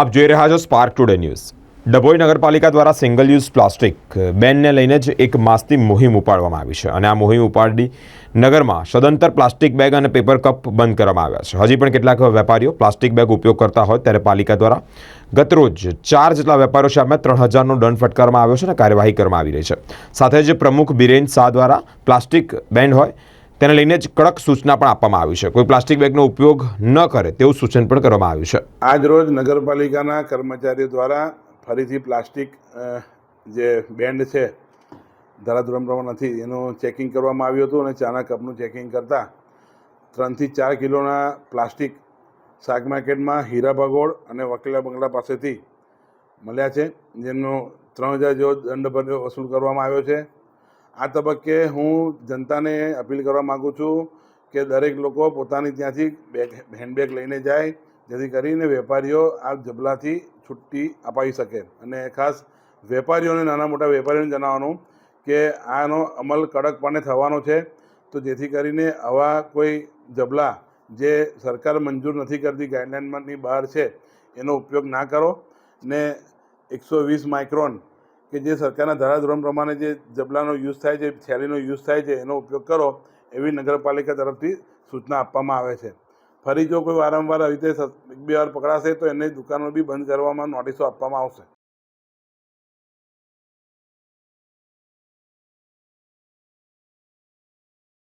આપ જોઈ રહ્યા છો સ્પાર્ક ટુડે ન્યૂઝ ડભોઈ નગરપાલિકા દ્વારા સિંગલ યુઝ પ્લાસ્ટિક બેનને લઈને જ એક માસથી મુહિમ ઉપાડવામાં આવી છે અને આ મુહિમ ઉપાડી નગરમાં સદંતર પ્લાસ્ટિક બેગ અને પેપર કપ બંધ કરવામાં આવ્યા છે. હજી પણ કેટલાક વેપારીઓ પ્લાસ્ટિક બેગ ઉપયોગ કરતા હોય ત્યારે પાલિકા દ્વારા ગતરોજ ચાર જેટલા વેપારીઓ સામે ત્રણ હજારનો દંડ ફટકારવામાં આવ્યો છે અને કાર્યવાહી કરવામાં આવી રહી છે. સાથે જ પ્રમુખ બિરેન શાહ દ્વારા પ્લાસ્ટિક બેન હોય તેને લઈને જ કડક સૂચના પણ આપવામાં આવી છે. કોઈ પ્લાસ્ટિક બેગનો ઉપયોગ ન કરે તેવું સૂચન પણ કરવામાં આવ્યું છે. આજ રોજ નગરપાલિકાના કર્મચારીઓ દ્વારા ફરીથી પ્લાસ્ટિક જે બેન્ડ છે, ધારાધોરણ પ્રમાણે નથી, એનું ચેકિંગ કરવામાં આવ્યું હતું અને ચાના કપનું ચેકિંગ કરતાં ત્રણથી ચાર કિલોના પ્લાસ્ટિક શાક માર્કેટમાં હીરા ભગોળ અને વકીલા બંગલા પાસેથી મળ્યા છે જેનો ત્રણ હજાર જેવો દંડ વસૂલ કરવામાં આવ્યો છે. આ તબક્કે હું જનતાને અપીલ કરવા માગું છું કે દરેક લોકો પોતાની ત્યાંથી બેગ, હેન્ડબેગ લઈને જાય જેથી કરીને વેપારીઓ આ જબલાથી છુટ્ટી અપાવી શકે. અને ખાસ વેપારીઓને, નાના મોટા વેપારીઓને જણાવવાનું કે આનો અમલ કડકપણે થવાનો છે. તો જેથી કરીને આવા કોઈ જબલા જે સરકાર મંજૂર નથી કરતી ગાઈડલાઇનમાંની બહાર છે, એનો ઉપયોગ ના કરો. ને એકસો વીસ માઇક્રોન કે જે સરકારના ધારાધોરણ પ્રમાણે જે જબલાનો યુઝ થાય છે, થેલીનો યુઝ થાય છે, એનો ઉપયોગ કરો એવી નગરપાલિકા તરફથી સૂચના આપવામાં આવે છે. ફરી જો કોઈ વારંવાર આવી રીતે એક બે વાર પકડાશે તો એને દુકાનો બી બંધ કરવામાં નોટિસો આપવામાં આવશે.